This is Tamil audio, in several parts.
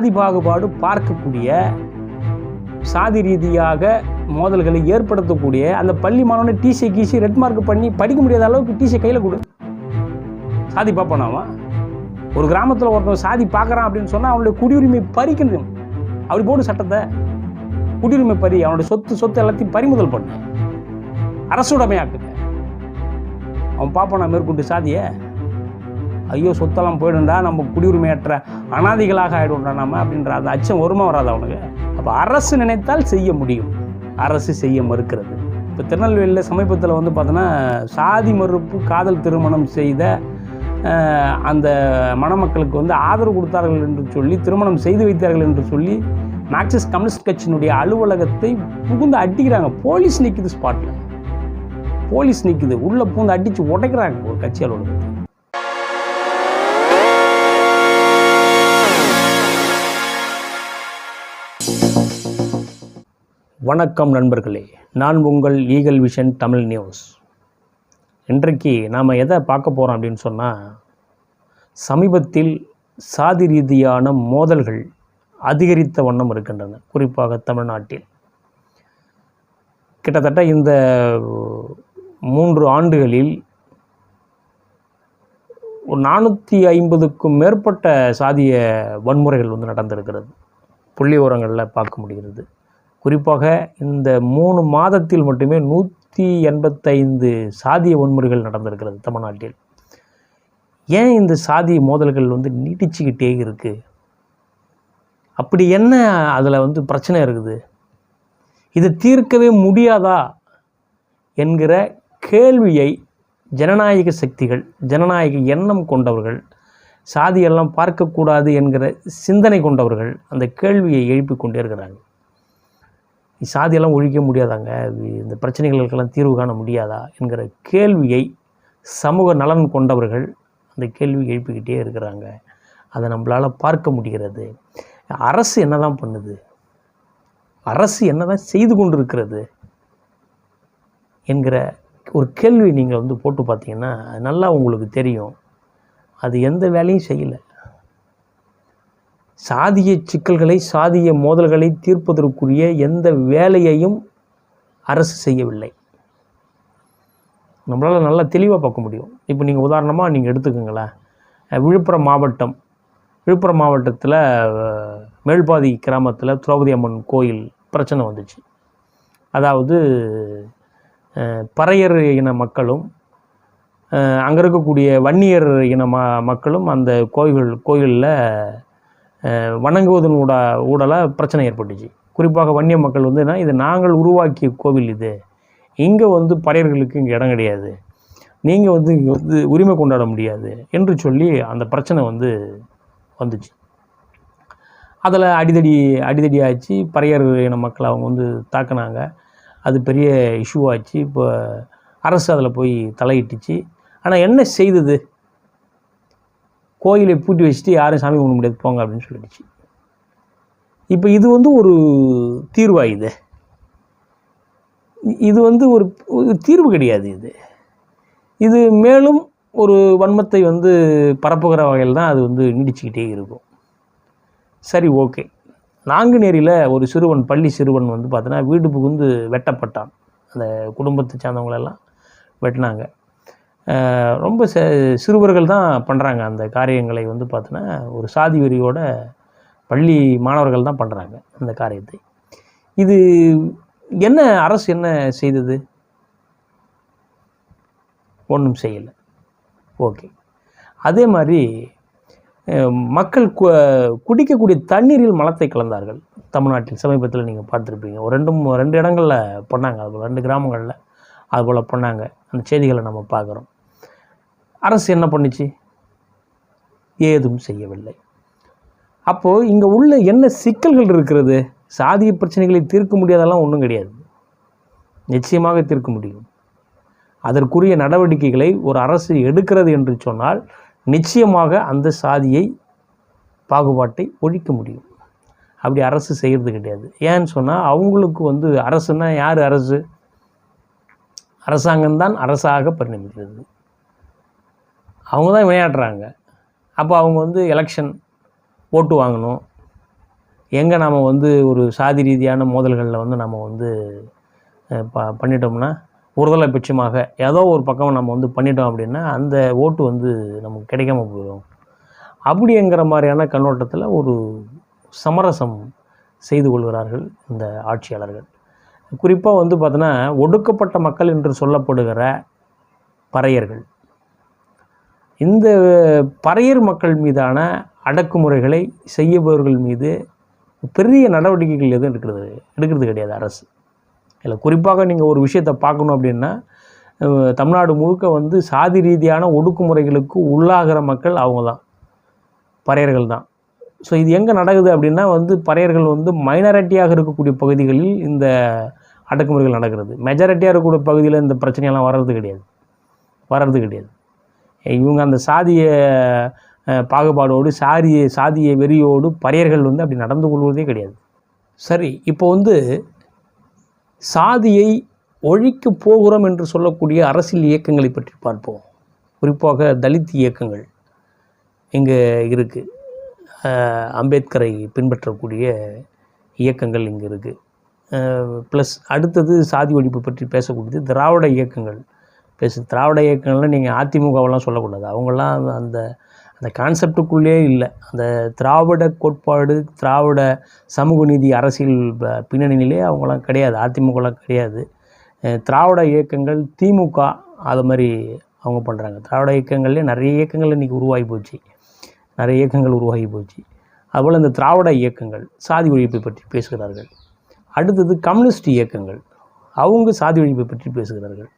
சாதி பாகுபாடு பார்க்கக்கூடிய சாதி ரீதியாக மோதல்களை ஏற்படுத்தக்கூடிய அந்த பள்ளி மாணவனை டிசி கீசி ரெட் மார்க் பண்ணி படிக்க முடியாத அளவுக்கு டிசி கையில் கொடு. சாதி பார்ப்பானாவா ஒரு கிராமத்தில் ஒருத்தன் சாதி பார்க்குறான் அப்படின்னு சொன்னால் அவனுடைய குடியுரிமை பறிக்கணும். அப்படி போடு சட்டத்தை. குடியுரிமை பறி அவனுடைய சொத்து சொத்து எல்லாத்தையும் பறிமுதல் பண்ணு. அரசுடைமையாக்குங்க. அவன் பார்ப்பானா மேற்கொண்டு சாதியை? ஐயோ சொத்தெல்லாம் போயிடும்டா நம்ம குடியுரிமையற்ற அனாதிகளாக ஆகிடும்டா நம்ம அப்படின்ற அந்த அச்சம் வருமா வராது அவனுக்கு அப்போ அரசு நினைத்தால் செய்ய முடியும். அரசு செய்ய மறுக்கிறது. இப்போ திருநெல்வேலியில் சமீபத்தில் வந்து பார்த்தோன்னா சாதி மறுப்பு காதல் திருமணம் செய்த அந்த மணமக்களுக்கு வந்து ஆதரவு கொடுத்தார்கள் என்று சொல்லி திருமணம் செய்து வைத்தார்கள் என்று சொல்லி மார்க்சிஸ்ட் கம்யூனிஸ்ட் கட்சியினுடைய அலுவலகத்தை புகுந்து அடிக்கிறாங்க. போலீஸ் நிற்குது ஸ்பாட்டில் போலீஸ் நிற்குது உள்ளே பூந்து அடித்து உடைக்கிறாங்க ஒரு கட்சி அலுவலகத்தை. வணக்கம் நண்பர்களே. நான் உங்கள் ஈகல் விஷன் தமிழ் நியூஸ் இன்றைக்கு நாம் எதை பார்க்க போகிறோம் அப்படின்னு சொன்னால் சமீபத்தில் சாதி ரீதியான மோதல்கள் அதிகரித்த வண்ணம் இருக்கின்றன குறிப்பாக தமிழ்நாட்டில். கிட்டத்தட்ட இந்த மூன்று ஆண்டுகளில் ஒரு நானூற்றி ஐம்பதுக்கும் மேற்பட்ட சாதிய வன்முறைகள் வந்து நடந்திருக்கிறது. புள்ளி விவரங்களில் பார்க்க முடிகிறது. குறிப்பாக இந்த மூணு மாதத்தில் மட்டுமே நூற்றி எண்பத்தைந்து சாதிய வன்முறைகள் நடந்திருக்கிறது தமிழ்நாட்டில். ஏன் இந்த சாதி மோதல்கள் வந்து நீட்டிச்சுக்கிட்டே இருக்குது அப்படி என்ன அதில் வந்து பிரச்சனை இருக்குது? இது தீர்க்கவே முடியாதா? என்கிற கேள்வியை ஜனநாயக சக்திகள் ஜனநாயக எண்ணம் கொண்டவர்கள் சாதியெல்லாம் பார்க்கக்கூடாது என்கிற சிந்தனை கொண்டவர்கள் அந்த கேள்வியை எழுப்பிக் கொண்டே இருக்கிறாங்க. சாதியெல்லாம் ஒழிக்க முடியாதாங்க? இந்த பிரச்சனைகளுக்கெல்லாம் தீர்வு காண முடியாதா? என்கிற கேள்வியை சமூக நலன் கொண்டவர்கள் அந்த கேள்வி எழுப்பிக்கிட்டே இருக்கிறாங்க. அதை நம்மளால் பார்க்க முடிகிறது. அரசு என்ன தான் பண்ணுது? அரசு என்ன தான் செய்து கொண்டிருக்கிறது? என்கிற ஒரு கேள்வி நீங்கள் வந்து போட்டு பார்த்தீங்கன்னா நல்லா உங்களுக்கு தெரியும். அது எந்த வேலையும் செய்யலை. சாதிய சிக்கல்களை சாதிய மோதல்களை தீர்ப்பதற்குரிய எந்த வேலையையும் அரசு செய்யவில்லை. நம்மளால் நல்லா தெளிவாக பார்க்க முடியும். இப்போ நீங்கள் உதாரணமாக நீங்கள் எடுத்துக்கோங்களேன். விழுப்புரம் மாவட்டம். விழுப்புரம் மாவட்டத்தில் மேல்பாதி கிராமத்தில் திரௌபதி அம்மன் கோயில் பிரச்சனை வந்துச்சு. அதாவது பறையர் இன மக்களும் அங்கே இருக்கக்கூடிய வன்னியர் இன ம மக்களும் அந்த கோயில் கோயிலில் வணங்குவதன் ஊடா ஊடலாக பிரச்சனை ஏற்பட்டுச்சு. குறிப்பாக வன்னிய மக்கள் வந்து என்ன இது நாங்கள் உருவாக்கிய கோவில் இது. இங்கே வந்து பறையர்களுக்கு இங்கே இடம் கிடையாது. நீங்கள் வந்து இங்கே வந்து உரிமை கொண்டாட முடியாது என்று சொல்லி அந்த பிரச்சனை வந்து வந்துச்சு. அதில் அடிதடி அடிதடி ஆச்சு. பறையர் இன மக்கள் அவங்க வந்து தாக்குனாங்க. அது பெரிய இஷ்யூ ஆச்சு. இப்போ அரசு அதில் போய் தலையிட்டுச்சு. ஆனால் என்ன செய்தது? கோயிலை பூட்டி வச்சுட்டு யாரும் சாமி கும்பிட முடியாது போங்க அப்படின்னு சொல்லிடுச்சு. இப்போ இது வந்து ஒரு தீர்வா இது? இது வந்து ஒரு தீர்வு கிடையாது இது. இது மேலும் ஒரு வன்மத்தை வந்து பரப்புகிற வகையில் தான் அது வந்து நீடிச்சுக்கிட்டே இருக்கும். சரி ஓகே. நாங்குநேரியில் ஒரு சிறுவன் பள்ளி சிறுவன் வந்து பார்த்தோன்னா வீடு புகுந்து வெட்டப்பட்டான். அந்த குடும்பத்தை சார்ந்தவங்களெல்லாம் வெட்டினாங்க. ரொம்ப ச சிறுவர்கள் தான் பண்ணுறாங்க அந்த காரியங்களை வந்து பார்த்தோன்னா ஒரு சாதி வெறியோட பள்ளி மாணவர்கள் தான் பண்ணுறாங்க அந்த காரியத்தை. இது என்ன அரசு என்ன செய்தது? ஒன்றும் செய்யலை. ஓகே. அதே மாதிரி மக்கள் கு குடிக்கக்கூடிய தண்ணீரில் மலத்தை கலந்தார்கள். தமிழ்நாட்டில் சமீபத்தில் நீங்கள் பார்த்துருப்பீங்க. ஒரு ரெண்டும் ரெண்டு இடங்களில் பண்ணாங்க. அதுபோல் ரெண்டு கிராமங்களில் அதுபோல் பண்ணாங்க. அந்த செய்திகளை நம்ம பார்க்குறோம். அரசு என்ன பண்ணுச்சு? ஏதும் செய்யவில்லை. அப்போது இங்கே உள்ள என்ன சிக்கல்கள் இருக்கிறது? சாதிய பிரச்சனைகளை தீர்க்க முடியாதெல்லாம் ஒன்றும் கிடையாது. நிச்சயமாக தீர்க்க முடியும். அதற்குரிய நடவடிக்கைகளை ஒரு அரசு எடுக்கிறது என்று சொன்னால் நிச்சயமாக அந்த சாதியை பாகுபாட்டை ஒழிக்க முடியும். அப்படி அரசு செய்கிறது கிடையாது. ஏன்னு சொன்னால் அவங்களுக்கு வந்து அரசுன்னா யார் அரசு? அரசாங்கம்தான் அரசாக பரிணமிக்கிறது. அவங்க தான் விளையாடுறாங்க. அப்போ அவங்க வந்து எலெக்ஷன் ஓட்டு வாங்கணும். எங்கே நாம் வந்து ஒரு சாதி ரீதியான மோதல்களில் வந்து நம்ம வந்து ப பண்ணிட்டோம்னா ஒருதலை பட்சமாக ஏதோ ஒரு பக்கம் நம்ம வந்து பண்ணிட்டோம் அப்படின்னா அந்த ஓட்டு வந்து நமக்கு கிடைக்காம போயிடும். அப்படிங்கிற மாதிரியான கண்ணோட்டத்தில் ஒரு சமரசம் செய்து கொள்கிறார்கள் இந்த ஆட்சியாளர்கள். குறிப்பாக வந்து பார்த்தோன்னா ஒடுக்கப்பட்ட மக்கள் என்று சொல்லப்படுகிற பறையர்கள். இந்த பறையர் மக்கள் மீதான அடக்குமுறைகளை செய்யபவர்கள் மீது பெரிய நடவடிக்கைகள் எதுவும் எடுக்கிறது எடுக்கிறது கிடையாது அரசு. இதில் குறிப்பாக நீங்கள் ஒரு விஷயத்தை பார்க்கணும் அப்படின்னா தமிழ்நாடு முழுக்க வந்து சாதி ரீதியான ஒடுக்குமுறைகளுக்கு உள்ளாகிற மக்கள் அவங்க தான் பறையர்கள் தான். ஸோ இது எங்கே நடக்குது அப்படின்னா வந்து பறையர்கள் வந்து மைனாரிட்டியாக இருக்கக்கூடிய பகுதிகளில் இந்த அடக்குமுறைகள் நடக்கிறது. மெஜாரிட்டியாக இருக்கக்கூடிய பகுதியில் இந்த பிரச்சனையெல்லாம் வர்றது கிடையாது. வர்றது கிடையாது. இவங்க அந்த சாதிய பாகுபாடோடு சாரிய சாதிய வெறியோடு பறையர்கள் வந்து அப்படி நடந்து கொள்வதே கிடையாது. சரி இப்போ வந்து சாதியை ஒழிக்க போகிறோம் என்று சொல்லக்கூடிய அரசியல் இயக்கங்களை பற்றி பார்ப்போம். குறிப்பாக தலித் இயக்கங்கள் இங்கே இருக்குது அம்பேத்கரை பின்பற்றக்கூடிய இயக்கங்கள் இங்கே இருக்குது ப்ளஸ் அடுத்தது சாதி ஒழிப்பு பற்றி பேசக்கூடியது திராவிட இயக்கங்கள். பேசு திராவிட இயக்கங்கள்லாம் நீங்கள் அதிமுகவெல்லாம் சொல்லக்கூடாது. அவங்களாம் அந்த- அந்த அந்த கான்செப்டுக்குள்ளே இல்லை. அந்த திராவிட கோட்பாடு திராவிட சமூக நீதி அரசியல் ப- பின்னணியிலே அவங்களாம் கிடையாது. அதிமுகலாம் கிடையாது. திராவிட இயக்கங்கள் திமுக அது மாதிரி அவங்க பண்ணுறாங்க திராவிட இயக்கங்கள்லேயே நிறைய இயக்கங்கள் இன்றைக்கி உருவாகி போச்சு. நிறைய இயக்கங்கள் உருவாகி போச்சு. அதுபோல் இந்த திராவிட இயக்கங்கள் சாதி ஒழிப்பை பற்றி பேசுகிறார்கள். அடுத்தது கம்யூனிஸ்ட் இயக்கங்கள். அவங்க சாதி ஒழிப்பை பற்றி பேசுகிறார்கள்.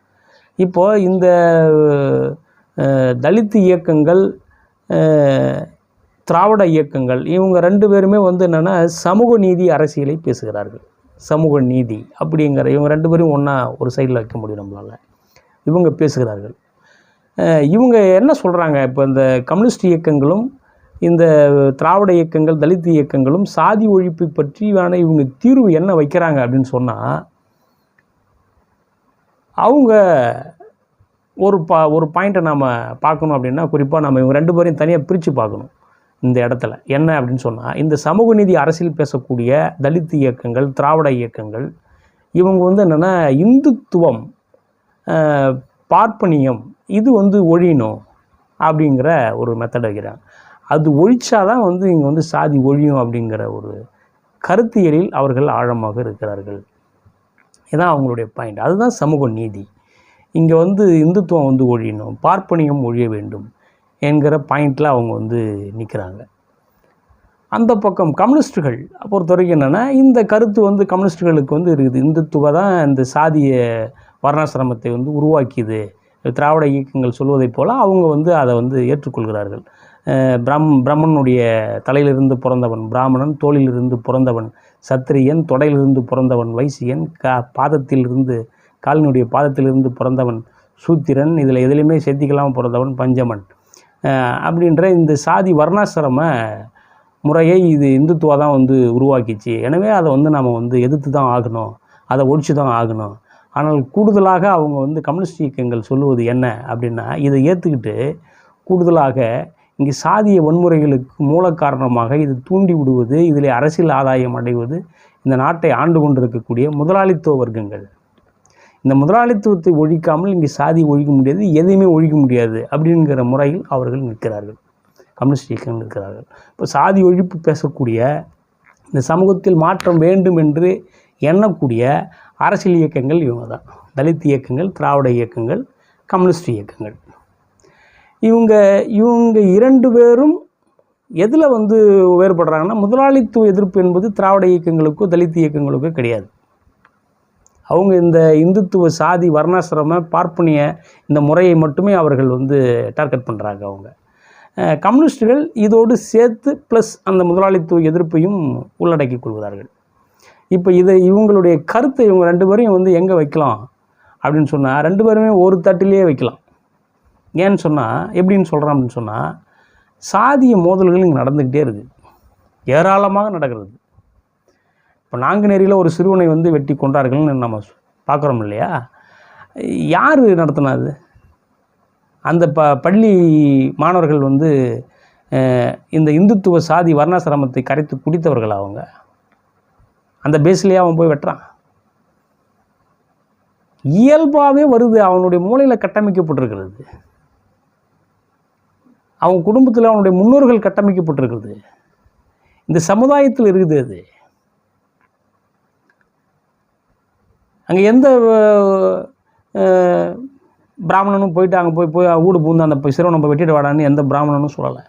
இப்போ இந்த தலித்து தலித் இயக்கங்கள் திராவிட இயக்கங்கள் இவங்க ரெண்டு பேருமே வந்து என்னென்னா சமூக நீதி அரசியலை பேசுகிறார்கள். சமூக நீதி அப்படிங்கிற இவங்க ரெண்டு பேரும் ஒன்றா ஒரு சைடில் வைக்க முடியும் நம்மளால். இவங்க பேசுகிறார்கள். இவங்க என்ன சொல்கிறாங்க இப்போ இந்த கம்யூனிஸ்ட் இயக்கங்களும் இந்த திராவிட இயக்கங்கள் தலித் இயக்கங்களும் சாதி ஒழிப்பு பற்றியான இவங்க தீர்வு என்ன வைக்கிறாங்க அப்படின்னு சொன்னால் அவங்க ஒரு பா ஒரு பாயிண்ட்டை நாம் பார்க்கணும் அப்படின்னா குறிப்பாக நம்ம இவங்க ரெண்டு பேரையும் தனியாக பிரித்து பார்க்கணும் இந்த இடத்துல. என்ன அப்படின்னு சொன்னால் இந்த சமூக நீதி அரசியல் பேசக்கூடிய தலித் இயக்கங்கள் திராவிட இயக்கங்கள் இவங்க வந்து என்னென்னா இந்துத்துவம் பார்ப்பனியம் இது வந்து ஒழியணும் அப்படிங்கிற ஒரு மெத்தட் வைக்கிறாங்க அது ஒழிச்சாதான் வந்து இங்கே வந்து சாதி ஒழியும் அப்படிங்கிற ஒரு கருத்தியலில் அவர்கள் ஆழமாக இருக்கிறார்கள். இதுதான் அவங்களுடைய பாயிண்ட் அதுதான் சமூக நீதி. இங்கே வந்து இந்துத்துவம் வந்து ஒழியணும் பார்ப்பனியம் ஒழிய வேண்டும் என்கிற பாயிண்டில் அவங்க வந்து நிற்கிறாங்க அந்த பக்கம் கம்யூனிஸ்டுகள் பொறுத்த வரைக்கும் என்னென்னா இந்த கருத்து வந்து கம்யூனிஸ்டுகளுக்கு வந்து இருக்குது. இந்துத்துவ தான் இந்த சாதிய வர்ணாசிரமத்தை வந்து உருவாக்கியது. திராவிட இயக்கங்கள் சொல்வதைப் போல் அவங்க வந்து அதை வந்து ஏற்றுக்கொள்கிறார்கள். பிரம் பிரம்மனுடைய தலையிலிருந்து பிறந்தவன் பிராமணன் தோளிலிருந்து பிறந்தவன் சத்திரியன் தொடையிலிருந்து பிறந்தவன் வைசியன் க பாதத்திலிருந்து காலினுடைய பாதத்திலிருந்து பிறந்தவன் சூத்திரன் இதில் எதுலேயுமே சேர்த்திக்கலாமல் பிறந்தவன் பஞ்சமன். அப்படின்ற இந்த சாதி வர்ணாசிரம முறையை இது இந்துத்துவா தான் வந்து உருவாக்கிச்சு. எனவே அதை வந்து நாம் வந்து எதிர்த்து தான் ஆகணும் அதை ஒழிச்சு தான் ஆகணும். ஆனால் கூடுதலாக அவங்க வந்து கம்யூனிஸ்ட் இயக்கங்கள் சொல்லுவது என்ன அப்படின்னா இதை ஏற்றுக்கிட்டு கூடுதலாக இங்கே சாதிய வன்முறைகளுக்கு மூல காரணமாக இது தூண்டி விடுவது இதில் அரசியல் ஆதாயம் அடைவது இந்த நாட்டை ஆண்டு கொண்டிருக்கக்கூடிய முதலாளித்துவ வர்க்கங்கள். இந்த முதலாளித்துவத்தை ஒழிக்காமல் இங்கே சாதி ஒழிக்க முடியாது எதையுமே ஒழிக்க முடியாது அப்படிங்கிற முறையில் அவர்கள் நிற்கிறார்கள். கம்யூனிஸ்ட் இயக்கங்கள் நிற்கிறார்கள். இப்போ சாதி ஒழிப்பு பேசக்கூடிய இந்த சமூகத்தில் மாற்றம் வேண்டும் என்று எண்ணக்கூடிய அரசியல் இயக்கங்கள் இவங்க தான் தலித் இயக்கங்கள் திராவிட இயக்கங்கள் கம்யூனிஸ்ட் இயக்கங்கள். இவங்க இவங்க இரண்டு பேரும் எதில் வந்து வேறுபடுறாங்கன்னா முதலாளித்துவ எதிர்ப்பு என்பது திராவிட இயக்கங்களுக்கோ தலித் இயக்கங்களுக்கோ கிடையாது. அவங்க இந்த இந்துத்துவ சாதி வர்ணாசிரம பார்ப்பனிய இந்த முறையை மட்டுமே அவர்கள் வந்து டார்கெட் பண்ணுறாங்க அவங்க. கம்யூனிஸ்டுகள் இதோடு சேர்த்து ப்ளஸ் அந்த முதலாளித்துவ எதிர்ப்பையும் உள்ளடக்கி கொள்கிறார்கள். இப்போ இதை இவங்களுடைய கருத்தை இவங்க ரெண்டு பேரையும் வந்து எங்கே வைக்கலாம்? அப்படின்னு சொன்னால் ரெண்டு பேருமே ஒரு தட்டிலேயே வைக்கலாம். ஏன்னு சொன்னால் எப்படின்னு சொல்கிறோம் அப்படின்னு சொன்னால் சாதிய மோதல்கள் இங்கே நடந்துக்கிட்டே இருக்குது ஏராளமாக நடக்கிறது. இப்போ நாங்குநேரியில் ஒரு சிறுவனை வந்து வெட்டி கொண்டார்கள்னு நம்ம பார்க்குறோம் இல்லையா? யார் நடத்தினது? அந்த ப பள்ளி மாணவர்கள் வந்து இந்த இந்துத்துவ சாதி வர்ணாசிரமத்தை கரைத்து குடித்தவர்கள் அவங்க? அந்த பேஸ்லேயே அவன் போய் வெட்டுறான். இயல்பாகவே வருது அவனுடைய மூளையில் கட்டமைக்கப்பட்டிருக்கிறது. அவன் குடும்பத்தில் அவனுடைய முன்னோர்கள் கட்டமைக்கப்பட்டிருக்கிறது. இந்த சமுதாயத்தில் இருக்குது அது. அங்கே எந்த பிராமணனும் போயிட்டு அங்கே போய் போய் ஊடு பூந்து அந்த சிறுவனை போய் வெட்டிட்டு வாடான்னு எந்த பிராமணனும் சொல்லலை.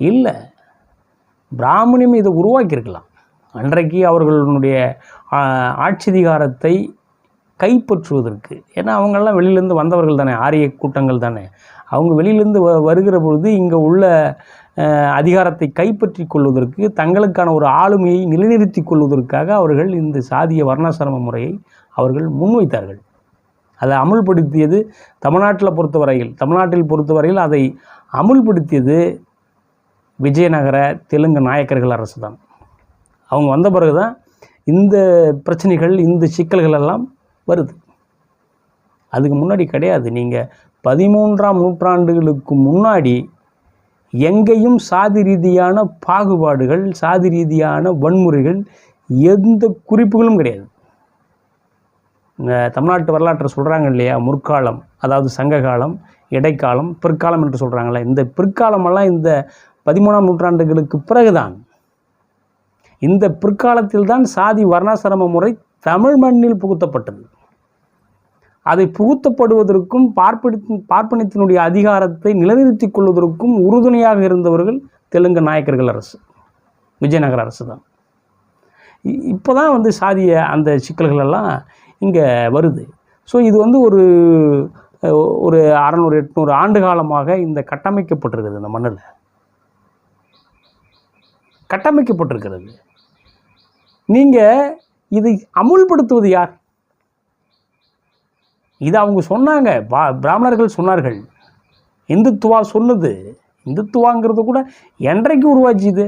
இல்லை. பிராமணியம் இதை உருவாக்கியிருக்கலாம். அன்றைக்கு அவர்களுடைய ஆட்சிதிகாரத்தை கைப்பற்றுவதற்கு. ஏன்னா அவங்கெல்லாம் வெளியிலேருந்து வந்தவர்கள் தானே ஆரிய கூட்டங்கள் தானே. அவங்க வெளியிலேருந்து வ வருகிற பொழுது இங்கே உள்ள அதிகாரத்தை கைப்பற்றி கொள்வதற்கு தங்களுக்கான ஒரு ஆளுமையை நிலைநிறுத்தி கொள்வதற்காக அவர்கள் இந்த சாதிய வர்ணாசிரம முறையை அவர்கள் முன்வைத்தார்கள். அதை அமுல்படுத்தியது தமிழ்நாட்டில் பொறுத்தவரையில் தமிழ்நாட்டில் பொறுத்தவரையில் அதை அமுல்படுத்தியது விஜயநகர தெலுங்கு நாயக்கர்கள் அரசு தான் அவங்க வந்த பிறகு தான் இந்த பிரச்சனைகள் இந்த சிக்கல்கள் எல்லாம் வருது. அதுக்கு முன்னாடி கிடையாது. நீங்கள் பதிமூன்றாம் நூற்றாண்டுகளுக்கு முன்னாடி எங்கேயும் சாதி ரீதியான பாகுபாடுகள் சாதி ரீதியான வன்முறைகள் எந்த குறிப்புகளும் கிடையாது. இந்த தமிழ்நாட்டு வரலாற்றை சொல்கிறாங்க இல்லையா? முற்காலம் அதாவது சங்க காலம் இடைக்காலம் பிற்காலம் என்று சொல்கிறாங்களே இந்த பிற்காலமெல்லாம் இந்த பதிமூணாம் நூற்றாண்டுகளுக்கு பிறகுதான். இந்த பிற்காலத்தில் தான் சாதி வர்ணாசிரம முறை தமிழ் மண்ணில் புகுத்தப்பட்டது. அதை புகுத்தப்படுவதற்கும் பார்ப்பனி பார்ப்பனியத்தினுடைய அதிகாரத்தை நிலைநிறுத்திக் கொள்வதற்கும் உறுதுணையாக இருந்தவர்கள் தெலுங்கு நாயக்கர்கள் அரசு விஜயநகர அரசு தான். இப்போ தான் வந்து சாதிய அந்த சிக்கல்கள் எல்லாம் இங்கே வருது. ஸோ இது வந்து ஒரு ஒரு அறநூறு எட்நூறு ஆண்டு காலமாக இந்த கட்டமைக்கப்பட்டிருக்குது இந்த மண்ணில். கட்டமைக்கப்பட்டிருக்கிறது. நீங்கள் இதை அமுல்படுத்துவது யார்? இது அவங்க சொன்னாங்க. பா பிராமணர்கள் சொன்னார்கள். இந்துத்துவா சொன்னது இந்துத்துவாங்கிறது கூட என்றைக்கு உருவாச்சு இது?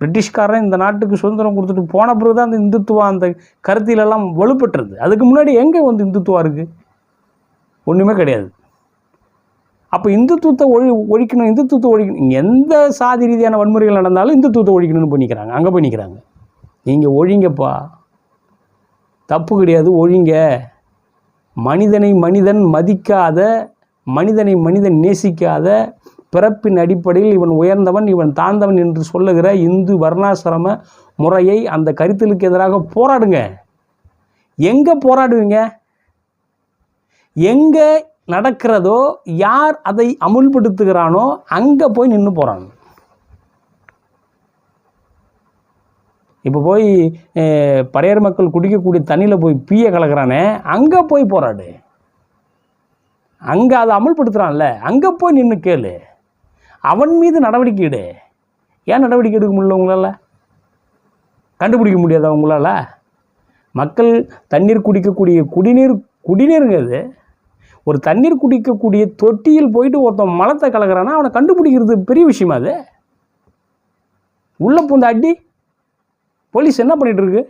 பிரிட்டிஷ்காரன் இந்த நாட்டுக்கு சுதந்திரம் கொடுத்துட்டு போன பிறகு தான் அந்த இந்துத்துவா அந்த கருத்திலெல்லாம் வலுப்பெற்றது. அதுக்கு முன்னாடி எங்கே வந்து இந்துத்துவா இருக்குது ஒன்றுமே கிடையாது. அப்போ இந்துத்துவத்தை ஒழி ஒழிக்கணும் இந்துத்துவத்தை ஒழிக்கணும். எந்த சாதி ரீதியான வன்முறைகள் நடந்தாலும் இந்துத்துவத்தை ஒழிக்கணும்னு போய் நிற்கிறாங்க அங்கே போய் நிற்கிறாங்க நீங்கள் ஒழிங்கப்பா. தப்பு கிடையாது ஒழிங்க. மனிதனை மனிதன் மதிக்காத மனிதனை மனிதன் நேசிக்காத பிறப்பின் அடிப்படையில் இவன் உயர்ந்தவன் இவன் தாழ்ந்தவன் என்று சொல்லுகிற இந்து வர்ணாசிரம முறையை அந்த கருத்திலுக்கு எதிராக போராடுங்க. எங்கே போராடுவீங்க? எங்கே நடக்கிறதோ யார் அதை அமுல்படுத்துகிறானோ அங்கே போய் நின்று போகிறாங்க இப்போ போய் அஹ், பறையர் மக்கள் குடிக்கக்கூடிய தண்ணியில் போய் பீய கலக்கிறானே அங்கே போய் போராடு. அங்கே அதை அமல்படுத்துகிறான்ல அங்கே போய் நின்று கேளு. அவன் மீது நடவடிக்கை எடு. ஏன் நடவடிக்கை எடுக்க முடியல உங்களால்? கண்டுபிடிக்க முடியாதா உங்களால்? மக்கள் தண்ணீர் குடிக்கக்கூடிய குடிநீர் குடிநீருங்க அது ஒரு தண்ணீர் குடிக்கக்கூடிய தொட்டியில் போயிட்டு ஒருத்தன் மலத்தை கலக்கிறானா? அவனை கண்டுபிடிக்கிறது பெரிய விஷயமா அது? உள்ளே பூந்த அடி? போலீஸ் என்ன பண்ணிகிட்டு இருக்கு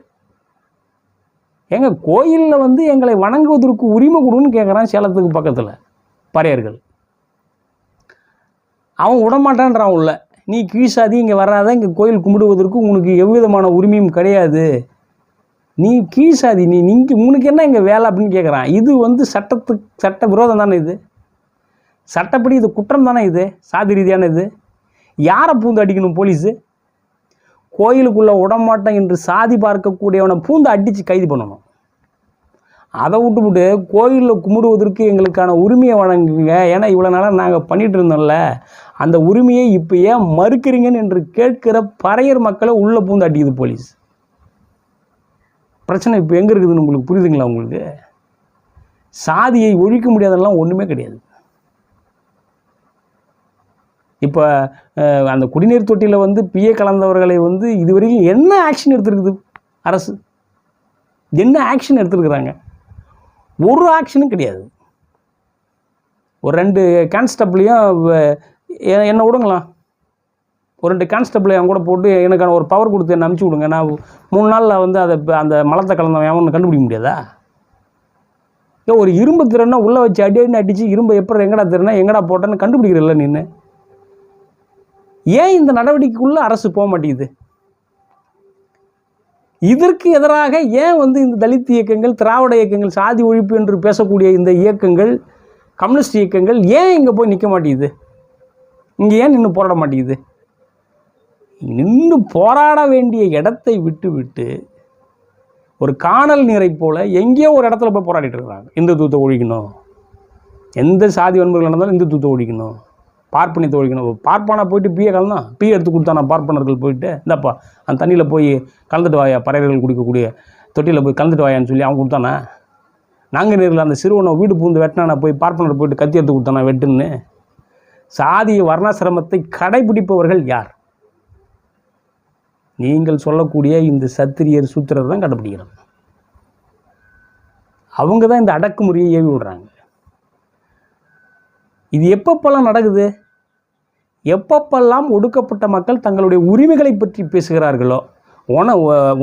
எங்க கோயிலில் வந்து எங்களை வணங்குவதற்கு உரிமை கொடுன்னு கேட்குறான் சேலத்துக்கு பக்கத்தில் பறையர்கள் அவன் விடமாட்டான்றான் உள்ள. நீ கீழ்சாதி இங்கே வராத இங்கே கோயில் கும்பிடுவதற்கு உனக்கு எவ்விதமான உரிமையும் கிடையாது. நீ கீழ்சாதி நீ நீங்கள் உனக்கு என்ன இங்கே வேலை அப்படின்னு கேட்குறான் இது வந்து சட்டத்துக்கு சட்ட விரோதம் தானே இது? சட்டப்படி இது குற்றம் தானே இது? சாதி ரீதியான இது? யாரை பூந்து அடிக்கணும் போலீஸு? கோயிலுக்குள்ளே விடமாட்டேன் என்று சாதி பார்க்கக்கூடியவனை பூந்து அடித்து கைது பண்ணணும். அதை விட்டுவிட்டு கோயிலில் கும்பிடுவதற்கு எங்களுக்கான உரிமையை வழங்குங்க. ஏன்னா இவ்வளோ நாளாக நாங்கள் பண்ணிகிட்டு இருந்தோம்ல. அந்த உரிமையை இப்போ ஏன் மறுக்கிறீங்கன்னு என்று கேட்கிற பறையர் மக்களை உள்ளே பூந்து அடிக்குது போலீஸ். பிரச்சனை இப்போ எங்கே இருக்குதுன்னு உங்களுக்கு புரியுதுங்களா உங்களுக்கு? சாதியை ஒழிக்க முடியாதெல்லாம் ஒன்றுமே கிடையாது. இப்போ அந்த குடிநீர் தொட்டியில் வந்து பிஏ கலந்தவர்களை வந்து இதுவரைக்கும் என்ன ஆக்ஷன் எடுத்திருக்குது அரசு? என்ன ஆக்ஷன் எடுத்திருக்கிறாங்க? ஒரு ஆக்ஷனும் கிடையாது. ஒரு ரெண்டு கான்ஸ்டபிளையும் என்னை விடுங்களாம் ஒரு ரெண்டு கான்ஸ்டபிளை என் கூட போட்டு எனக்கான ஒரு பவர் கொடுத்து என்னை அனுப்பிச்சி விடுங்க. நான் மூணு நாளில் வந்து அதை அந்த மலத்தை கலந்தவன் ஒன்று கண்டுபிடிக்க முடியாதா? ஏன் ஒரு இரும்பு திறனை உள்ளே வச்சு அடி அடி அடித்து இரும்பை எப்படி எங்கடா திறனா எங்கடா போட்டேன்னு கண்டுபிடிக்கிறதில்ல நின்று ஏன் இந்த நடவடிக்கைக்குள்ளே அரசு போக மாட்டேங்குது? இதற்கு எதிராக ஏன் வந்து இந்த தலித் இயக்கங்கள் திராவிட இயக்கங்கள் சாதி ஒழிப்பு என்று பேசக்கூடிய இந்த இயக்கங்கள் கம்யூனிஸ்ட் இயக்கங்கள் ஏன் இங்கே போய் நிற்க மாட்டேங்குது? இங்கே ஏன் நின்று போராட மாட்டேங்குது? நின்று போராட வேண்டிய இடத்தை விட்டு விட்டு ஒரு காணல் நீரை போல எங்கேயோ ஒரு இடத்துல போய் போராடிட்டு இருக்கிறாங்க. இந்துத்துவத்தை ஒழிக்கணும். எந்த சாதி வன்முறைகள் நடந்தாலும் இந்துத்துவத்தை ஒழிக்கணும். பார்ப்பனை தோழிக்கணும் பார்ப்பானா போயிட்டு பீயை கலந்தான் பீ எடுத்து கொடுத்தானா பார்ப்பனர்கள் போயிட்டு இந்தாப்பா அந்த தண்ணியில் போய் கலந்துட்டு வாயா பறவைகள் குடிக்கக்கூடிய தொட்டியில் போய் கலந்துட்டு வாயான்னு சொல்லி அவன் கொடுத்தானா? நாங்கள் நேரில் அந்த சிறுவனை வீடு பூந்து வெட்டினானா போய் பார்ப்பனர் போயிட்டு கத்தி எடுத்து கொடுத்தானா வெட்டுன்னு? சாதிய வர்ணாசிரமத்தை கடைபிடிப்பவர்கள் யார்? நீங்கள் சொல்லக்கூடிய இந்த சத்திரியர் சூத்திரர் தான் கடைபிடிக்கிறாங்க அவங்க தான் இந்த அடக்குமுறையை ஏவி விடுறாங்க. இது எப்பப்பெல்லாம் நடக்குது? எப்பப்பெல்லாம் ஒடுக்கப்பட்ட மக்கள் தங்களுடைய உரிமைகளை பற்றி பேசுகிறார்களோ உன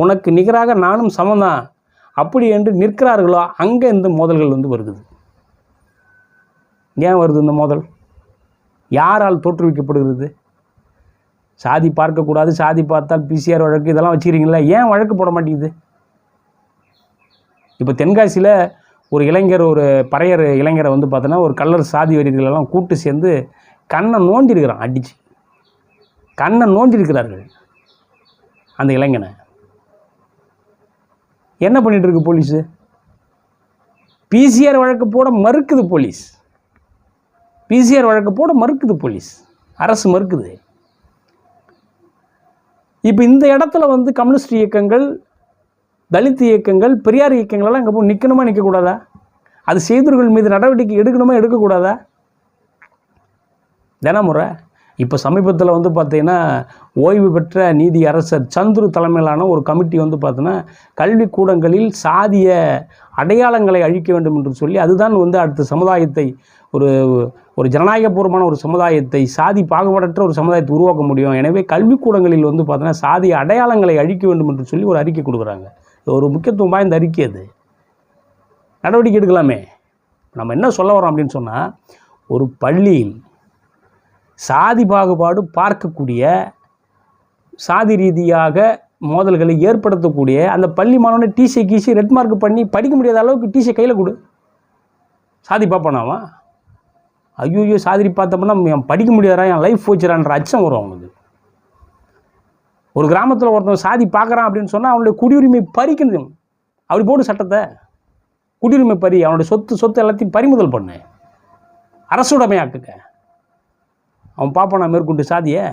உனக்கு நிகராக நானும் சமந்தான் அப்படி என்று நிற்கிறார்களோ அங்கே இந்த மோதல்கள் வந்து வருகுது. ஏன் வருது இந்த மோதல்? யாரால் தோற்றுவிக்கப்படுகிறது? சாதி பார்க்கக்கூடாது சாதி பார்த்தால் பிசிஆர் வழக்கு இதெல்லாம் வச்சுக்கிறீங்களா ஏன் வழக்கு போட மாட்டேங்குது? இப்போ தென்காசியில் ஒரு இளைஞர் ஒரு பறையர் இளைஞரை வந்து பார்த்தோன்னா ஒரு கல்லர் சாதி வரிகளெல்லாம் கூட்டு சேர்ந்து கண்ணை நோண்டிருக்கிறான் அடிச்சு. கண்ணை நோண்டிருக்கிறார்கள் அந்த இளைஞனை. என்ன பண்ணிட்டு இருக்கு போலீஸு பிசிஆர் வழக்கு போட மறுக்குது போலீஸ். பிசிஆர் வழக்கு போட மறுக்குது போலீஸ். அரசு மறுக்குது. இப்போ இந்த இடத்துல வந்து கம்யூனிஸ்ட் இயக்கங்கள் தலித் இயக்கங்கள் பெரியார் இயக்கங்களெல்லாம் இங்கே போய் நிற்கணுமா நிற்கக்கூடாதா? அது செய்தவர்கள் மீது நடவடிக்கை எடுக்கணுமா எடுக்கக்கூடாதா? தினமுறை. இப்போ சமீபத்தில் வந்து பார்த்தீங்கன்னா ஓய்வு பெற்ற நீதி அரசர் சந்துரு தலைமையிலான ஒரு கமிட்டி வந்து பார்த்தீங்கன்னா கல்விக்கூடங்களில் சாதிய அடையாளங்களை அழிக்க வேண்டும் என்று சொல்லி அதுதான் வந்து அடுத்த சமுதாயத்தை ஒரு ஒரு ஜனநாயகபூர்வமான ஒரு சமுதாயத்தை சாதி பாகுபாடற்ற ஒரு சமுதாயத்தை உருவாக்க முடியும். எனவே கல்விக்கூடங்களில் வந்து பார்த்தீங்கன்னா சாதி அடையாளங்களை அழிக்க வேண்டும் என்று சொல்லி ஒரு அறிக்கை கொடுக்குறாங்க. இது ஒரு முக்கியத்துவம் வாய்ந்த அறிக்கை அது. நடவடிக்கை எடுக்கலாமே. நம்ம என்ன சொல்ல வரோம் அப்படின்னு சொன்னால் ஒரு பள்ளியில் சாதி பாகுபாடு பார்க்கக்கூடிய சாதி ரீதியாக மோதல்களை ஏற்படுத்தக்கூடிய அந்த பள்ளி மாணவனை டிசி கீசி ரெட் மார்க் பண்ணி படிக்க முடியாத அளவுக்கு டிசி கையில் கொடு. சாதி பார்ப்பானாவா ஐயோ சாதி பார்த்தோம்னா என் படிக்க முடியாதா என் லைஃப் போச்சுறான்ற அச்சம் வரும் அவனுக்கு. ஒரு கிராமத்தில் ஒருத்தன் சாதி பார்க்குறான் அப்படின்னு சொன்னால் அவனுடைய குடியுரிமை பறிக்கணும். அப்படி போடு சட்டத்தை. குடியுரிமை பறி அவனுடைய சொத்து சொத்து எல்லாத்தையும் பறிமுதல் பண்ணு. அரசுடைமையாக்குங்க அவன் பார்ப்பானா மேற்கொண்டு சாதியை?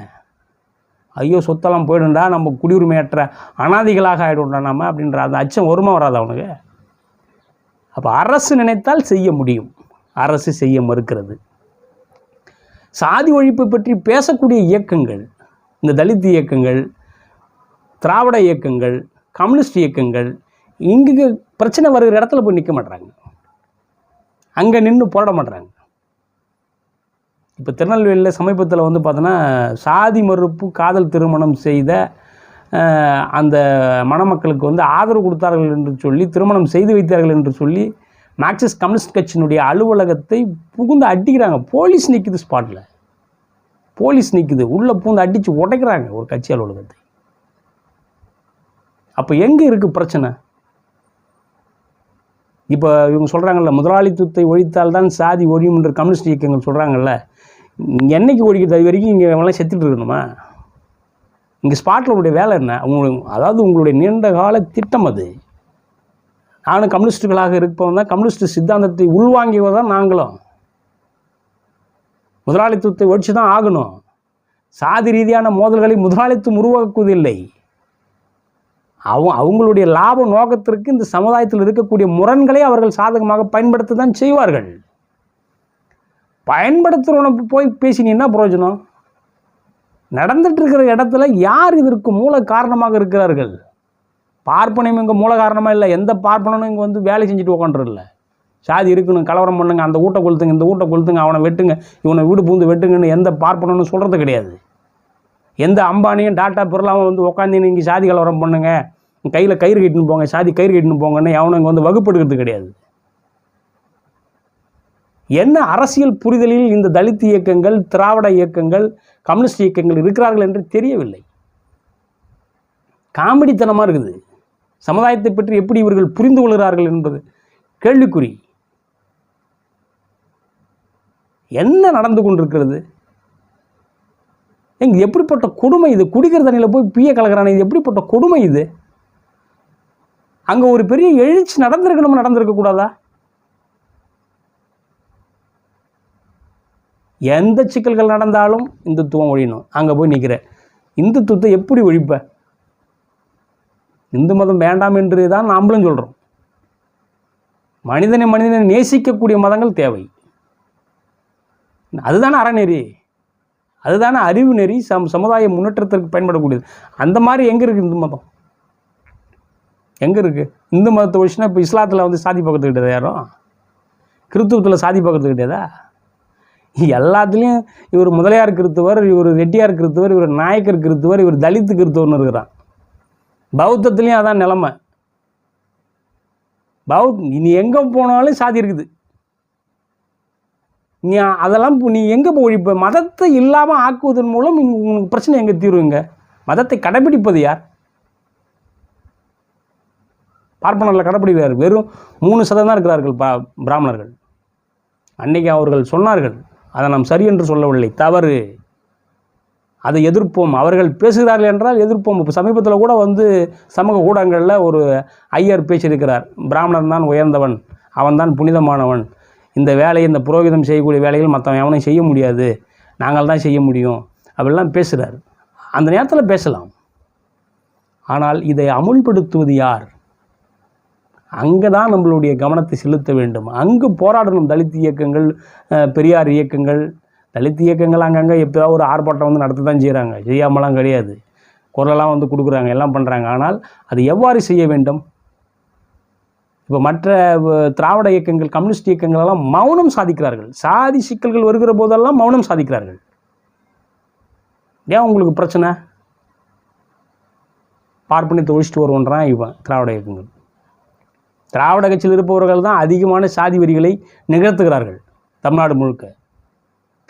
ஐயோ சொத்தெல்லாம் போயிடும்டா நம்ம குடியுரிமையற்ற அனாதிகளாக ஆகிடும்டா நம்ம அப்படின்ற அந்த அச்சம் வருமா வராது அவனுக்கு அப்போ அரசு நினைத்தால் செய்ய முடியும். அரசு செய்ய மறுக்கிறது. சாதி ஒழிப்பு பற்றி பேசக்கூடிய இயக்கங்கள் இந்த தலித் இயக்கங்கள் திராவிட இயக்கங்கள் கம்யூனிஸ்ட் இயக்கங்கள் இங்கு பிரச்சனை வருகிற இடத்துல போய் நிற்க மாட்றாங்க. அங்கே நின்று போராட மாட்றாங்க. இப்போ திருநெல்வேலியில் சமீபத்தில் வந்து பார்த்தோன்னா சாதி மறுப்பு காதல் திருமணம் செய்த அந்த மணமக்களுக்கு வந்து ஆதரவு கொடுத்தார்கள் என்று சொல்லி திருமணம் செய்து வைத்தார்கள் என்று சொல்லி மார்க்சிஸ்ட் கம்யூனிஸ்ட் கட்சியினுடைய அலுவலகத்தை புகுந்து அடிக்கிறாங்க போலீஸ் நிற்குது ஸ்பாட்டில் போலீஸ் நிற்குது உள்ளே பூந்து அடித்து உடைக்கிறாங்க ஒரு கட்சி அலுவலகத்தை. அப்போ எங்கே இருக்குது பிரச்சனை? இப்போ இவங்க சொல்கிறாங்கல்ல முதலாளித்துவத்தை ஒழித்தால்தான் சாதி ஒழியும் என்று கம்யூனிஸ்ட் இயக்கங்கள் சொல்கிறாங்கல்ல என்னைக்கு ஓடிக்கிறது அது வரைக்கும் இங்கே இவங்களாம் செத்துட்டு இருக்கணுமா? இங்கே ஸ்பாட்டில் உங்களுடைய வேலை என்ன? உங்களுக்கு அதாவது உங்களுடைய நீண்ட கால திட்டம் அது. நானும் கம்யூனிஸ்டுகளாக இருப்பவன் தான் கம்யூனிஸ்ட் சித்தாந்தத்தை உள்வாங்கியவர் தான் நாங்களும். முதலாளித்துவத்தை ஒழிச்சு தான் ஆகணும். சாதி ரீதியான மோதல்களை முதலாளித்துவம் உருவாக்குவதில்லை. அவங்க அவங்களுடைய லாப நோக்கத்திற்கு இந்த சமுதாயத்தில் இருக்கக்கூடிய முரண்களை அவர்கள் சாதகமாக பயன்படுத்த தான் செய்வார்கள். பயன்படுத்துகிறவனை போய் பேசினீங்கன்னா பிரயோஜனம்? நடந்துட்டு இருக்கிற இடத்துல யார் இதற்கு மூல காரணமாக இருக்கிறார்கள்? பார்ப்பனையும் இங்கே மூல காரணமாக இல்லை. எந்த பார்ப்பனனும் இங்கே வந்து வேலை செஞ்சுட்டு உட்காந்துருல சாதி இருக்கணும் கலவரம் பண்ணுங்க அந்த ஊட்ட கொளுத்துங்க இந்த ஊட்ட கொளுத்துங்க அவனை வெட்டுங்க இவனை வீடு பூந்து வெட்டுங்கன்னு எந்த பார்ப்பனும் சொல்கிறது கிடையாது. எந்த அம்பானியும் டாட்டா பிறலாமல் வந்து உட்காந்து இங்கே சாதி கலவரம் பண்ணுங்க கையில் கயிறு கட்டின்னு போங்க சாதி கயிறு கட்டின்னு போங்கன்னு எவனும் இங்கே வந்து எடுக்கிறது கிடையாது. என்ன அரசியல் புரிதலில் இந்த தலித் இயக்கங்கள் திராவிட இயக்கங்கள் கம்யூனிஸ்ட் இயக்கங்கள் இருக்கிறார்கள் என்று தெரியவில்லை. காமெடித்தனமாக இருக்குது. சமுதாயத்தை பற்றி எப்படி இவர்கள் புரிந்து கொள்கிறார்கள் என்பது கேள்விக்குறி. என்ன நடந்து கொண்டிருக்கிறது? எங்க எப்படிப்பட்ட கொடுமை இது? குடிக்கிற தண்ணியில் போய் பிய கலகிறானே இது எப்படிப்பட்ட கொடுமை இது? அங்கே ஒரு பெரிய எழுச்சி நடந்திருக்கணும் நடந்திருக்க எந்த சிக்கல்கள் நடந்தாலும் இந்துத்துவம் ஒழியணும். அங்கே போய் நிற்கிற இந்துத்துவத்தை எப்படி ஒழிப்ப? இந்து மதம் வேண்டாம் என்று தான் நாமளும் சொல்கிறோம் மனிதனை மனிதனை நேசிக்கக்கூடிய மதங்கள் தேவை. அதுதானே அறநெறி. அதுதானே அறிவு நெறி சம் சமுதாய முன்னேற்றத்திற்கு பயன்படக்கூடியது. அந்த மாதிரி எங்கே இருக்குது இந்து மதம்? எங்கே இருக்குது இந்து மதத்தை ஒழிச்சுன்னா இப்போ இஸ்லாத்தில் வந்து சாதி பக்கத்துக்கிட்டதா யாரும்? கிறித்துவத்தில் சாதி பக்கத்துக்கிட்டதா? எல்லாத்துலேயும் இவர் முதலியார் கிறித்துவர் இவர் ரெட்டியார் கிறித்துவர் இவர் நாயக்கர் கிறித்துவர் இவர் தலித்து கிறித்துவர்னு இருக்கிறான் பௌத்தத்துலேயும் அதான் நிலமை. பௌத் நீ எங்கே போனாலும் சாதி இருக்குது. நீ அதெல்லாம் நீ எங்கே போய் ஒழிப்ப மதத்தை இல்லாமல் ஆக்குவதன் மூலம் உனக்கு பிரச்சனை எங்கே தீருவீங்க மதத்தை கடைபிடிப்பது யார்? பார்ப்பனரில் கடைப்பிடிக்கிறார் வெறும் மூணு சதம் தான் இருக்கிறார்கள் பா பிராமணர்கள். அன்னைக்கு அவர்கள் சொன்னார்கள் அதை நாம் சரி என்று சொல்லவில்லை. தவறு. அதை எதிர்ப்போம். அவர்கள் பேசுகிறார்கள் என்றால் எதிர்ப்போம். இப்போ சமீபத்தில் கூட வந்து சமூக ஊடகங்களில் ஒரு ஐயர் பேசியிருக்கிறார். பிராமணன் தான் உயர்ந்தவன். அவன்தான் புனிதமானவன். இந்த வேலையை இந்த புரோகிதம் செய்யக்கூடிய வேலைகள் மற்றவன் எவனையும் செய்ய முடியாது. நாங்கள் தான் செய்ய முடியும். அப்படிலாம் பேசுகிறார் அந்த நேரத்தில் பேசலாம். ஆனால் இதை அமுல்படுத்துவது யார்? அங்கே தான் நம்மளுடைய கவனத்தை செலுத்த வேண்டும். அங்கு போராடணும் தலித் இயக்கங்கள் பெரியார் இயக்கங்கள். தலித் இயக்கங்கள் அங்கங்கே எப்போயாவது ஒரு ஆர்ப்பாட்டம் வந்து நடத்த தான் செய்கிறாங்க செய்யாமலாம் கிடையாது. குரலெல்லாம் வந்து கொடுக்குறாங்க எல்லாம் பண்ணுறாங்க ஆனால் அது எவ்வாறு செய்ய வேண்டும்? இப்போ மற்ற திராவிட இயக்கங்கள் கம்யூனிஸ்ட் இயக்கங்கள் எல்லாம் மௌனம் சாதிக்கிறார்கள். சாதி சிக்கல்கள் வருகிற போதெல்லாம் மௌனம் சாதிக்கிறார்கள். ஏன் உங்களுக்கு பிரச்சனை? பார்ப்பனை தொழிச்சிட்டு வருவோன்றான் இவன் திராவிட இயக்கங்கள். திராவிட கட்சியில் இருப்பவர்கள் தான் அதிகமான சாதி வரிகளை நிகழ்த்துகிறார்கள் தமிழ்நாடு முழுக்க.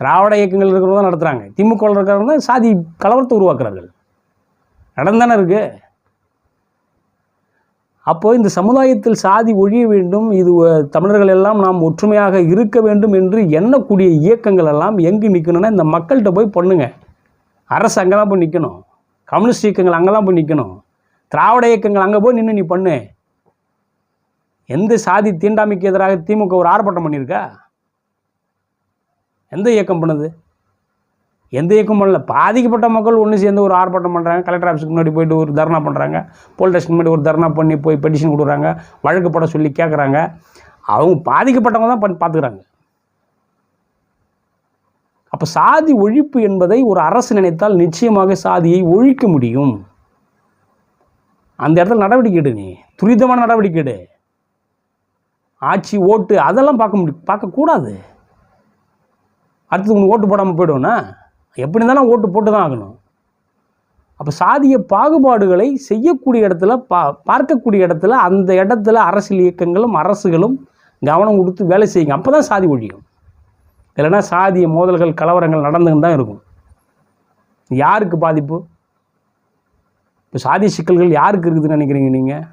திராவிட இயக்கங்கள் இருக்கிறவங்க தான் நடத்துகிறாங்க திமுக இருக்கிறவங்க தான் சாதி கலவரத்தை உருவாக்குறார்கள். நடந்தானே இருக்கு? அப்போ இந்த சமுதாயத்தில் சாதி ஒழிய வேண்டும் இது தமிழர்கள் எல்லாம் நாம் ஒற்றுமையாக இருக்க வேண்டும் என்று எண்ணக்கூடிய இயக்கங்கள் எல்லாம் எங்கு நிற்கணும்னா இந்த மக்கள்கிட்ட போய் பண்ணுங்க. அரசு அங்கே தான் போய் நிற்கணும் கம்யூனிஸ்ட் இயக்கங்கள் அங்கே தான் போய் நிற்கணும் திராவிட இயக்கங்கள் அங்கே போய் நின்று நீ பண்ணு. எந்த சாதி தீண்டாமைக்கு எதிராக திமுக ஒரு ஆர்ப்பாட்டம் பண்ணியிருக்கா? எந்த இயக்கம் பண்ணுது? எந்த இயக்கம் பண்ணல. பாதிக்கப்பட்ட மக்கள் ஒன்று சேர்ந்து ஒரு ஆர்ப்பாட்டம் பண்ணுறாங்க கலெக்டர் ஆஃபீஸுக்கு முன்னாடி போயிட்டு ஒரு தர்ணா பண்ணுறாங்க போலீஸ் ஸ்டேஷன் முன்னாடி ஒரு தர்ணா பண்ணி போய் பெட்டிஷன் கொடுக்குறாங்க. வழக்கு பட சொல்லி கேட்குறாங்க அவங்க பாதிக்கப்பட்டவங்க தான் பண்ணி பார்த்துக்கிறாங்க அப்போ சாதி ஒழிப்பு என்பதை ஒரு அரசு நினைத்தால் நிச்சயமாக சாதியை ஒழிக்க முடியும். அந்த இடத்துல நடவடிக்கை எடு நீ. துரிதமான நடவடிக்கை எடு. ஆட்சி ஓட்டு அதெல்லாம் பார்க்க முடியும். பார்க்கக்கூடாது அடுத்து உனக்கு ஓட்டு போடாமல் போயிடுவேனா? எப்படி இருந்தாலும் ஓட்டு போட்டு தான் ஆகணும். அப்போ சாதிய பாகுபாடுகளை செய்யக்கூடிய இடத்துல பா பார்க்கக்கூடிய இடத்துல அந்த இடத்துல அரசியல் இயக்கங்களும் அரசுகளும் கவனம் கொடுத்து வேலை செய்யுங்க. அப்போ தான் சாதி ஒழியும். இல்லைன்னா சாதிய மோதல்கள் கலவரங்கள் நடந்துன்னு தான் இருக்கும். யாருக்கு பாதிப்பு? இப்போ சாதி சிக்கல்கள் யாருக்கு இருக்குதுன்னு நினைக்கிறீங்க நீங்கள்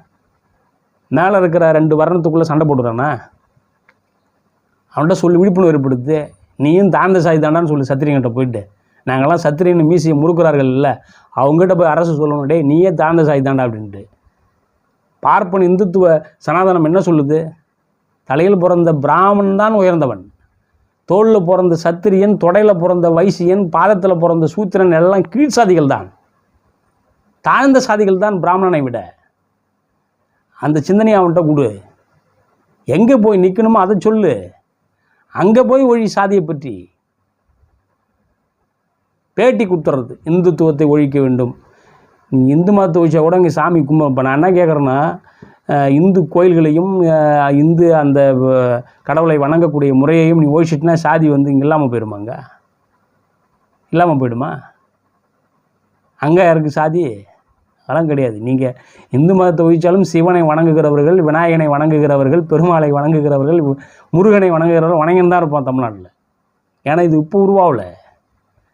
மேலே இருக்கிற ரெண்டு வர்ணத்துக்குள்ளே சண்டை போட்டுறானா? அவன்கிட்ட சொல்லி விழிப்புணர்வு ஏற்படுத்து நீயும் தாழ்ந்த சாதி தாண்டான்னு சொல்லி சத்திரியங்கிட்ட போயிட்டு நாங்கள்லாம் சத்திரியன்னு மீசியை முறுக்குறார்கள் இல்லை அவங்ககிட்ட போய் அரசு சொல்லணும். நீயே தாழ்ந்த சாய் தாண்டா அப்படின்ட்டு. பார்ப்பன் இந்துத்துவ சனாதனம் என்ன சொல்லுது? தலையில் பிறந்த பிராமணன் தான் உயர்ந்தவன். தோளில் பிறந்த சத்திரியன் தொடையில் பிறந்த வைசியன் பாதத்தில் பிறந்த சூத்திரன் எல்லாம் கீழ் சாதிகள் தான் தாழ்ந்த சாதிகள் தான் பிராமணனை விட. அந்த சிந்தனையை அவன்கிட்ட கொடு. எங்கே போய் நிற்கணுமோ அதை சொல்லு. அங்கே போய் ஒழி சாதியை பற்றி பேட்டி கொடுத்துறது. இந்துத்துவத்தை ஒழிக்க வேண்டும். நீ இந்து மதத்தை ஒழிச்சா கூட இங்கே சாமி கும்ப இப்போ நான் என்ன கேட்குறேன்னா இந்து கோயில்களையும் இந்து அந்த கடவுளை வணங்கக்கூடிய முறையையும் நீ ஒழிச்சிட்டுனா சாதி வந்து இங்கே இல்லாமல் போயிடுமாங்க இல்லாமல் போயிடுமா? அங்கே யாருக்கு சாதி? அதெல்லாம் கிடையாது. நீங்கள் இந்து மதத்தை ஒழிச்சாலும் சிவனை வணங்குகிறவர்கள் விநாயகனை வணங்குகிறவர்கள் பெருமாளை வணங்குகிறவர்கள் முருகனை வணங்குகிறவர்கள் வணங்கின்னு தான் இருப்போம் தமிழ்நாட்டில். ஏன்னா இது இப்போ உருவாகல.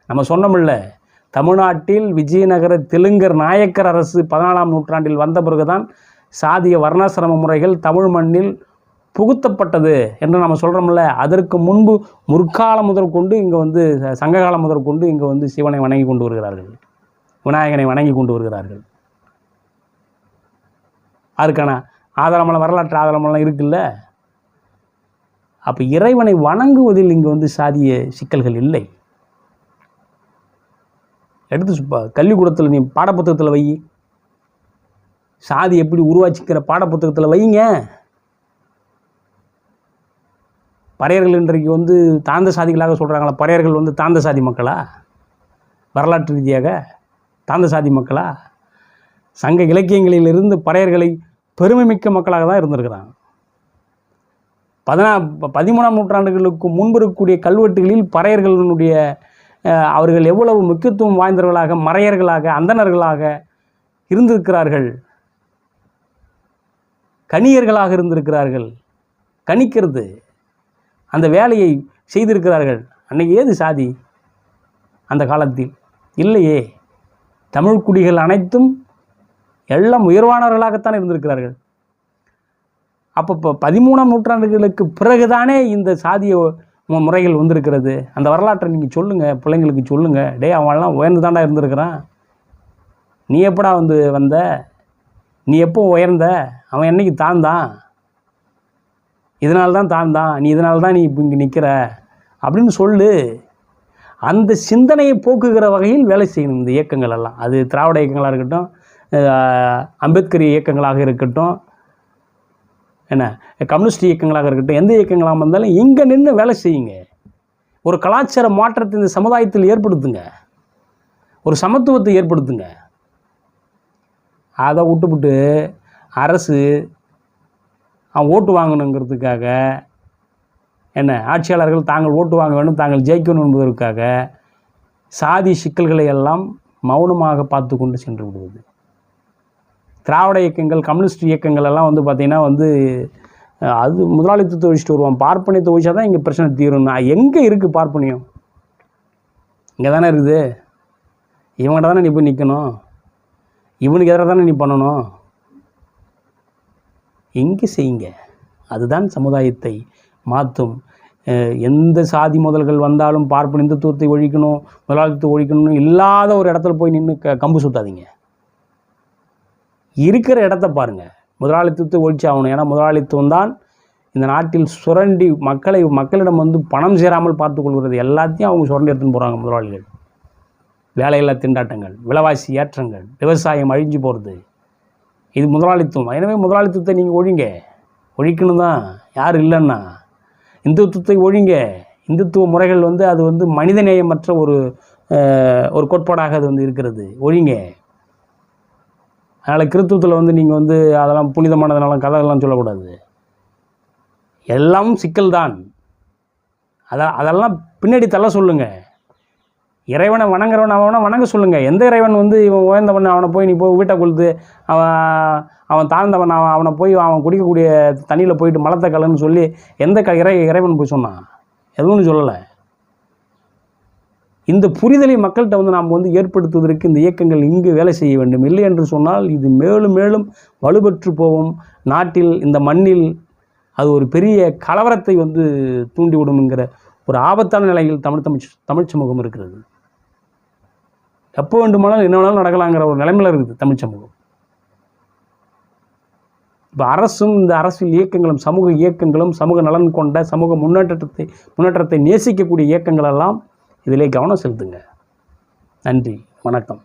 நம்ம சொன்னோம்ல தமிழ்நாட்டில் விஜயநகர தெலுங்கர் நாயக்கர் அரசு பதினாலாம் நூற்றாண்டில் வந்த பிறகுதான் சாதிய வர்ணாசிரம முறைகள் தமிழ் மண்ணில் புகுத்தப்பட்டது என்று நம்ம சொல்கிறோம்ல அதற்கு முன்பு முற்காலம் முதல் கொண்டு இங்கே வந்து ச- சங்ககாலம் முதல் கொண்டு இங்கே வந்து சிவனை வணங்கி கொண்டு வருகிறார்கள். விநாயகனை வணங்கி கொண்டு வருகிறார்கள். அதுக்கான ஆதாரமெல்லாம் வரலாற்று ஆதாரமெல்லாம் இருக்குல்ல? அப்போ இறைவனை வணங்குவதில் இங்கே வந்து சாதிய சிக்கல்கள் இல்லை. எடுத்து சுப்பா கல்விக்கூடத்தில் நீ பாடப்புத்தகத்தில் வை. சாதி எப்படி உருவாச்சிக்கிற பாடப்புத்தகத்தில் வைங்க. பறையர்கள் இன்றைக்கு வந்து தாழ்ந்த சாதிகளாக சொல்கிறாங்களா பறையர்கள் வந்து தாழ்ந்த சாதி மக்களா? வரலாற்று ரீதியாக தாந்த சாதி மக்களா? சங்க இலக்கியங்களிலிருந்து பறையர்களை பெருமைமிக்க மக்களாக தான் இருந்திருக்கிறாங்க. பதினா ப- பதிமூணாம் நூற்றாண்டுகளுக்கு முன்பு இருக்கக்கூடிய கல்வெட்டுகளில் பறையர்களுடைய அவர்கள் எவ்வளவு முக்கியத்துவம் வாய்ந்தவர்களாக மறையர்களாக அந்தணர்களாக இருந்திருக்கிறார்கள். கணியர்களாக இருந்திருக்கிறார்கள். கணிக்கிறது. அந்த வேலையை செய்திருக்கிறார்கள். அன்னைக்கு ஏது சாதி? அந்த காலத்தில். இல்லையே. தமிழ் குடிகள் அனைத்தும் எல்லாம் உயர்வானவர்களாகத்தான் இருந்திருக்கிறார்கள். அப்போ இப்போ பதிமூணாம் நூற்றாண்டுகளுக்கு பிறகுதானே இந்த சாதிய முறைகள் வந்திருக்கிறது. அந்த வரலாற்றை நீங்கள் சொல்லுங்கள் பிள்ளைங்களுக்கு சொல்லுங்கள் டே அவன்லாம் உயர்ந்து தாண்டா இருந்திருக்கிறான். நீ எப்படா வந்து வந்த? நீ எப்போ உயர்ந்த? அவன் என்னைக்கு தாழ்ந்தான்? இதனால தான் தாழ்ந்தான். நீ இதனால தான் நீ இப்போ இங்கே நிற்கிற அப்படின்னு சொல்லு. அந்த சிந்தனையை போக்குகிற வகையில் வேலை செய்யணும் இந்த இயக்கங்கள் எல்லாம். அது திராவிட இயக்கங்களாக இருக்கட்டும் அம்பேத்கர் இயக்கங்களாக இருக்கட்டும் என்ன கம்யூனிஸ்ட் இயக்கங்களாக இருக்கட்டும் எந்த இயக்கங்களாக இருந்தாலும் இங்கே நின்று வேலை செய்யுங்க. ஒரு கலாச்சார மாற்றத்தை இந்த சமுதாயத்தில் ஏற்படுத்துங்க. ஒரு சமத்துவத்தை ஏற்படுத்துங்க. அதை விட்டுப்புட்டு அரசு அவன் ஓட்டு வாங்கணுங்கிறதுக்காக என்ன ஆட்சியாளர்கள் தாங்கள் ஓட்டு வாங்க வேண்டும் தாங்கள் ஜெயிக்கணும் என்பதற்காக சாதி சிக்கல்களை எல்லாம் மௌனமாக பார்த்து கொண்டு சென்று விடுவது. திராவிட இயக்கங்கள் கம்யூனிஸ்ட் இயக்கங்கள் எல்லாம் வந்து பார்த்திங்கன்னா வந்து அது முதலாளித்துவத்தை ஒழிச்சிட்டு வருவான் பார்ப்பனியத்தை ஒழிச்சா தான் இங்கே பிரச்சனை தீரும்னா. எங்கே இருக்குது பார்ப்பனியம்? இங்கே தானே இருக்குது. இவங்கள்ட்ட தானே நீ போய் நிற்கணும் இவனுக்கு எதிராக தானே நீ பண்ணணும்? எங்கே செய்யுங்க? அதுதான் சமுதாயத்தை மாற்றும். எந்த சாதி முதல்கள் வந்தாலும் பார்ப்பன இந்துத்துவத்தை ஒழிக்கணும் முதலாளித்துவத்தை ஒழிக்கணும்னு இல்லாத ஒரு இடத்துல போய் நின்று க கம்பு சுத்தாதீங்க. இருக்கிற இடத்த பாருங்கள் முதலாளித்துவத்தை ஒழிச்சு ஆகணும். ஏன்னா முதலாளித்துவம் தான் இந்த நாட்டில் சுரண்டி மக்களை மக்களிடம் வந்து பணம் சேராமல் பார்த்துக்கொள்கிறது எல்லாத்தையும் அவங்க சுரண்டி எடுத்துன்னு போகிறாங்க முதலாளிகள். வேலையில்லா திண்டாட்டங்கள் விலைவாசி ஏற்றங்கள் விவசாயம் அழிஞ்சு போகிறது இது முதலாளித்துவம். எனவே முதலாளித்துவத்தை நீங்கள் ஒழிங்க. ஒழிக்கணும் தான். யார் இல்லைன்னா? இந்துத்துவத்தை ஒழிங்க. இந்துத்துவ முறைகள் வந்து அது வந்து மனிதநேயமற்ற ஒரு ஒரு கோட்பாடாக அது வந்து இருக்கிறது. ஒழிங்க. அதனால் கிறித்துவத்தில் வந்து நீங்கள் வந்து அதெல்லாம் புனிதமானதுனால கதையெல்லாம் சொல்லக்கூடாது. எல்லாம் சிக்கல் தான் அத அதெல்லாம் பின்னாடி தள்ள சொல்லுங்கள் இறைவனை வணங்குறவன் அவனை வணங்க சொல்லுங்கள் எந்த இறைவன் வந்து இவன் உயர்ந்தவன் அவனை போய் நீ போய் வீட்டை கொளுத்து அவன் அவன் தாழ்ந்தவன் அவன் அவனை போய் அவன் குடிக்கக்கூடிய தண்ணியில் போயிட்டு மலத்தை கலன்னு சொல்லி எந்த க இறை இறைவன் போய் சொன்னான்? எதுவும் சொல்லலை. இந்த புரிதலை மக்கள்கிட்ட வந்து நாம் வந்து ஏற்படுத்துவதற்கு இந்த இயக்கங்கள் இங்கு வேலை செய்ய வேண்டும். இல்லை என்று சொன்னால் இது மேலும் மேலும் வலுப்பெற்று போகும். நாட்டில் இந்த மண்ணில் அது ஒரு பெரிய கலவரத்தை வந்து தூண்டிவிடும் என்கிற ஒரு ஆபத்தான நிலையில் தமிழ் தமிழ் தமிழ் சமூகம் இருக்கிறது. எப்போ வேண்டுமானாலும் என்ன வேணாலும் நடக்கலாங்கிற ஒரு நிலைமையில் இருக்குது தமிழ் சமூகம். இப்போ அரசும் இந்த அரசியல் இயக்கங்களும் சமூக இயக்கங்களும் சமூக நலன் கொண்ட சமூக முன்னேற்றத்தை முன்னேற்றத்தை நேசிக்கக்கூடிய இயக்கங்களெல்லாம் இதிலே கவனம் செலுத்துங்க. நன்றி. வணக்கம்.